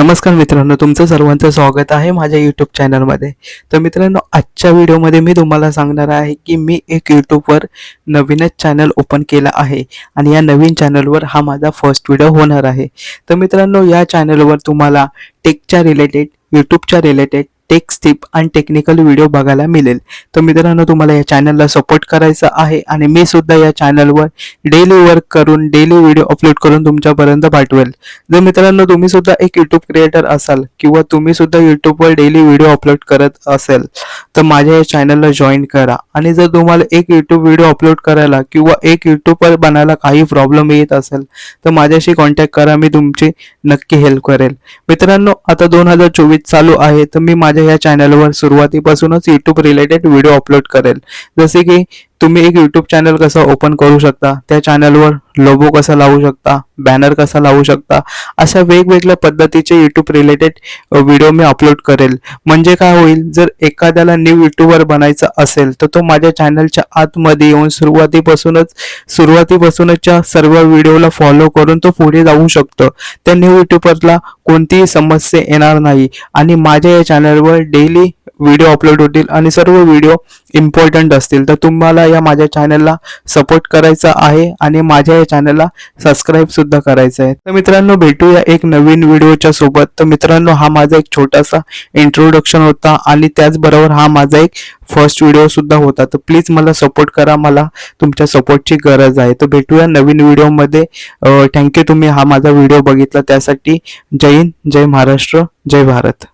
नमस्कार मित्रांनो तुमचं सर्वांचं स्वागत आहे माझ्या यूट्यूब चॅनलमध्ये तर मित्रांनो आजच्या व्हिडिओमध्ये मी तुम्हाला सांगणार आहे की मी एक यूट्यूबवर नवीनच चॅनल ओपन केला आहे आणि या नवीन चॅनलवर हा माझा फर्स्ट व्हिडिओ होणार आहे. तर मित्रांनो या चॅनलवर तुम्हाला टेकच्या रिलेटेड यूट्यूबच्या रिलेटेड टेक स्टिप आणि टेक्निकल व्हिडिओ बघायला मिळेल. तर मित्रांनो तुम्हाला या चॅनलला सपोर्ट करायचा आहे आणि मी सुद्धा या चॅनलवर डेली वर्क करून डेली व्हिडिओ अपलोड करून तुमच्यापर्यंत पाठवेल. जर मित्रांनो तुम्ही सुद्धा एक यूट्यूब क्रिएटर असाल किंवा तुम्ही सुद्धा यूट्यूबवर डेली व्हिडिओ अपलोड करत असेल तर माझ्या या चॅनलला जॉईन करा. आणि जर तुम्हाला एक यूट्यूब व्हिडिओ अपलोड करायला किंवा एक यूट्यूबवर बनायला काही प्रॉब्लेम येत असेल तर माझ्याशी कॉन्टॅक्ट करा. मी तुमची नक्की हेल्प करेल. मित्रांनो आता दोन हजार चोवीस चालू आहे तर मी माझ्या या चॅनलवर सुरुवातीपासूनच युट्यूब रिलेटेड व्हिडिओ अपलोड करेल. जसे की तुम्ही एक यूट्यूब चॅनल कसं ओपन करू शकता? त्या चॅनलवर लोगो कसा लावू शकता? बॅनर कसा लावू शकता? अशा वेगवेगळ्या पद्धतीचे यूट्यूब रिलेटेड व्हिडिओ मी अपलोड करेल. म्हणजे काय होईल? जर एखाद्याला न्यू यूट्यूबर बनायचं असेल तर तो माझ्या चॅनलच्या आतमध्ये येऊन सुरुवातीपासूनच सुरुवातीपासूनच्या सर्व व्हिडिओला फॉलो करून तो पुढे जाऊ शकतो. त्या न्यू यूट्यूबरला कोणतीही समस्या येणार नाही. आणि माझ्या या चॅनलवर डेली व्हिडिओ अपलोड होतील आणि सर्व व्हिडिओ इम्पॉर्टंट असतील. तर तुम्हाला या माझ्या चॅनलला सपोर्ट करायचा आहे आणि माझ्या या चॅनलला सबस्क्राईबसुद्धा करायचं आहे. तर मित्रांनो भेटूया एक नवीन व्हिडिओच्या सोबत. तर मित्रांनो हा माझा एक छोटासा इंट्रोडक्शन होता आणि त्याचबरोबर हा माझा एक फर्स्ट व्हिडिओ सुद्धा होता. तर प्लीज मला सपोर्ट करा. मला तुमच्या सपोर्टची गरज आहे. तर भेटूया नवीन व्हिडिओमध्ये थँक्यू तुम्ही हा माझा व्हिडिओ बघितला. त्यासाठी जय हिंद जय महाराष्ट्र जय भारत.